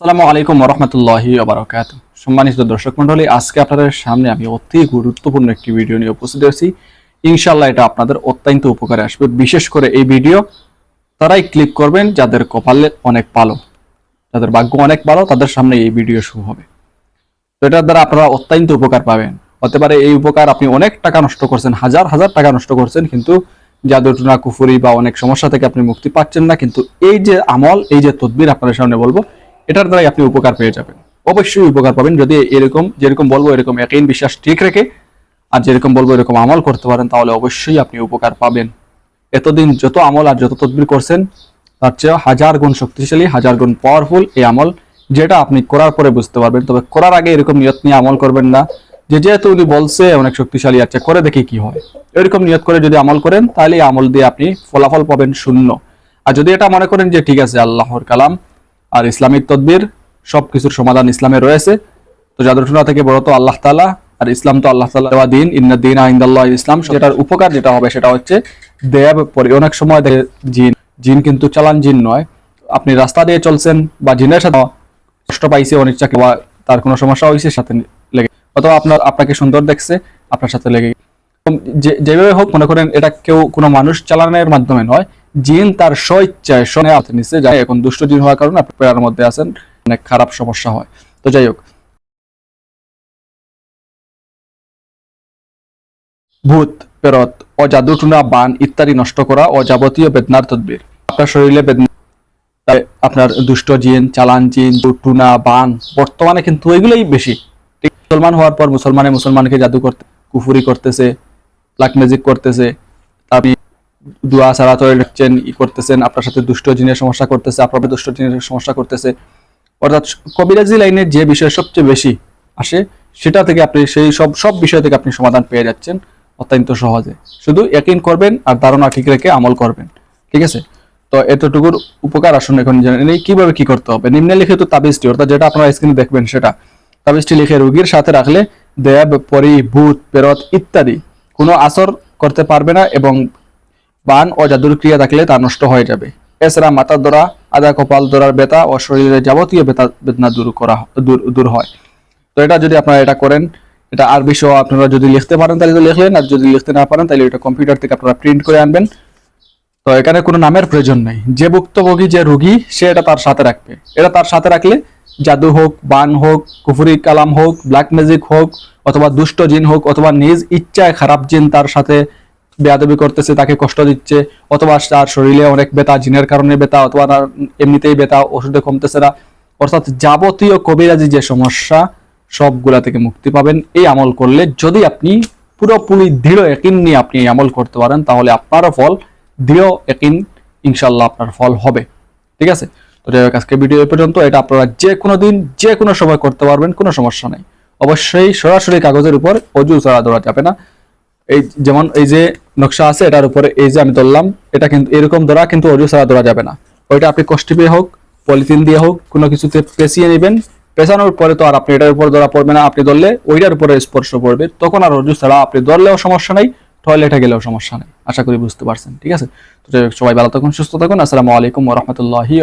আসসালামু আলাইকুম রহমতুল্লাহি আবরকাত সম্মানিত দর্শক মন্ডলী আজকে আপনাদের সামনে আমি অতি গুরুত্বপূর্ণ একটি ভিডিও নিয়ে উপস্থিত হয়েছি। ইনশাল্লাহ এটা আপনাদের অত্যন্ত উপকারে আসবে। বিশেষ করে এই ভিডিও তারাই ক্লিক করবেন, যাদের কপালে অনেক ভালো, যাদের ভাগ্য অনেক ভালো, তাদের সামনে এই ভিডিও শুরু হবে। তো এটার দ্বারা আপনারা অত্যন্ত উপকার পাবেন। হতে পারে এই উপকার আপনি অনেক টাকা নষ্ট করছেন, হাজার হাজার টাকা নষ্ট করছেন, কিন্তু জাদুটুনা, কুফুরি বা অনেক সমস্যা থেকে আপনি মুক্তি পাচ্ছেন না। কিন্তু এই যে আমল, এই যে তদবির আপনাদের সামনে বলব এটার দ্বারাই আপনি উপকার পেয়ে যাবেন। অবশ্যই উপকার পাবেন যদি এরকম, যেরকম বলব এরকম একই বিশ্বাস ঠিক রেখে আর যেরকম বলব এরকম আমল করতে পারেন, তাহলে অবশ্যই আপনি উপকার পাবেন। এতদিন যত আমল আর যত তদবির করছেন, তার চেয়ে হাজার গুণ শক্তিশালী, হাজার গুণ পাওয়ারফুল এই আমল, যেটা আপনি করার পরে বুঝতে পারবেন। তবে করার আগে এরকম নিয়ত নিয়ে আমল করবেন না। যে যেহেতু উনি বলছে, অনেক শক্তিশালী আছে করে দেখি কি হয়। এরকম নিয়ত করে যদি আমল করেন, তাহলে এই আমল দিয়ে আপনি ফলাফল পাবেন শূন্য। আর যদি এটা মনে করেন যে ঠিক আছে, আল্লাহর কালাম আর ইসলামিক তদবির সবকিছুর সমাধান ইসলামে রয়েছে। তো জাদুটনা থেকে বড় তো আল্লাহ তালা আর ইসলাম তো আল্লাহ তালা দিন। ইন্না দিন আইন্দাল্লাহ ইসলাম সেটার উপকার যেটা হবে সেটা হচ্ছে দেব পরে। অনেক সময় দেখে জিন জিন কিন্তু চালান জিন নয়। আপনি রাস্তা দিয়ে চলছেন বা জিনের সাথে কষ্ট পাইছে অনেক চাকরি বা তার কোনো সমস্যা হয়েছে সাথে লেগে অথবা আপনার, আপনাকে সুন্দর দেখছে, আপনার সাথে লেগে যেভাবে হোক, মনে করেন এটা কেউ কোনো মানুষ চালানোর মাধ্যমে নয়। জিন তার স্বইচ্ছায় শোনে নিচ্ছে যায়। এখন দুষ্ট জিন হওয়ার কারণে আপনি পেয়ার মধ্যে আছেন, অনেক খারাপ সমস্যা হয়। তো যাই হোক। ভূত, পেরত অজাদুটুনা বান ইত্যাদি নষ্ট করা ও যাবতীয় বেদনার তদবির। আপনার শরীরে বেদনা আপনার দুষ্ট জিন, চালান জিন টুনা, বান বর্তমানে কিন্তু এগুলোই বেশি। মুসলমান হওয়ার পর মুসলমানে মুসলমানকে জাদু করতে, কুফুরি করতেছে ব্ল্যাক ম্যাজিক করতেছে আপনি দুয়া সারা তৈরি রাখছেন ই করতেছেন, আপনার সাথে দুষ্ট জিনের সমস্যা করতেছে, আপনার দুষ্ট জিনের সমস্যা করতেছে। অর্থাৎ কবিরাজি লাইনের যে বিষয় সবচেয়ে বেশি আসে, সেটা থেকে আপনি সেই সব সব বিষয় থেকে আপনি সমাধান পেয়ে যাচ্ছেন অত্যন্ত সহজে। শুধু একিন করবেন আর ধারণা ঠিক রেখে আমল করবেন। ঠিক আছে? তো এতটুকুর উপকার আসুন এখন জেনে নেই, কীভাবে কি করতে হবে। নিম্নলিখিত তাবিজটি, অর্থাৎ যেটা আপনারা স্ক্রিনে দেখবেন সেটা, তাবিজটি লিখে রুগীর সাথে রাখলে দেব, পরি, ভূত, পেরত ইত্যাদি কোনো আসর করতে পারবে না এবং বান ও জাদুর ক্রিয়া থাকলে তা নষ্ট হয়ে যাবে। এছাড়া মাথার দ্বারা আদা কপাল দ্বারার ব্যথা ও শরীরের যাবতীয় ব্যথা, বেদনা দূর করা, দূর দূর হয়। তো এটা যদি আপনারা এটা করেন, এটা আরবি সহ আপনারা যদি লিখতে পারেন, তাহলে তো লিখলেন, আর যদি লিখতে না পারেন, তাহলে এটা কম্পিউটার থেকে আপনারা প্রিন্ট করে আনবেন। তো এখানে কোনো নামের প্রয়োজন নেই। যে ভুক্তভোগী, যে রোগী, সে এটা তার সাথে রাখবে। এটা তার সাথে রাখলে জাদু হোক, বান হোক, কুফুরি, কালাম হোক ব্ল্যাক ম্যাজিক হোক, অথবা দুষ্ট জিন হোক, অথবা নিজ ইচ্ছায় খারাপ জিন তার সাথে বেয়াদবি করতেছে, তাকে কষ্ট দিচ্ছে, অথবা তার শরীরে অনেক ব্যথা, জিনের কারণে ব্যথা, অথবা তার এমনিতেই ব্যথা, ওষুধে কমতেছে না। অর্থাৎ যাবতীয় কবিরাজি যে সমস্যা, সবগুলা থেকে মুক্তি পাবেন। এই আমল করলে যদি আপনি পুরোপুরি দৃঢ় একিন নিয়ে আপনি এই আমল করতে পারেন, তাহলে আপনারও ফল, দৃঢ় একিন ইনশাল্লাহ আপনার ফল হবে। ঠিক আছে? তো যাই হোক আজকে ভিডিও পর্যন্ত। এটা আপনারা যে কোনো দিন, যে কোনো সময় করতে পারবেন, কোনো সমস্যা নেই। অবশ্যই সরাসরি কাগজের উপর অজু ছাড়া ধরা যাবে না। এই যেমন এই যে নকশা আছে, এটার উপরে এই যে আমি ধরলাম, এটা কিন্তু এরকম ধরা, কিন্তু অজু ছাড়া ধরা যাবে না। ওইটা আপনি কষ্টিপে হোক পলিথিন দিয়ে হোক, কোনো কিছুতে পেঁচিয়ে নেবেন, পেঁচানোর পরে তো আর আপনি এটার উপর ধরা পড়বে না। আপনি ধরলে ওইটার উপরে স্পর্শ পড়বে, তখন আর অজু ছাড়া আপনি ধরলেও সমস্যা নেই টয়লেটে গেলেও সমস্যা নেই। আশা করি বুঝতে পারছেন, ঠিক আছে? তো সবাই ভালো থাকুন, সুস্থ থাকুন। আসসালামু আলাইকুম রহমতুল্লাহি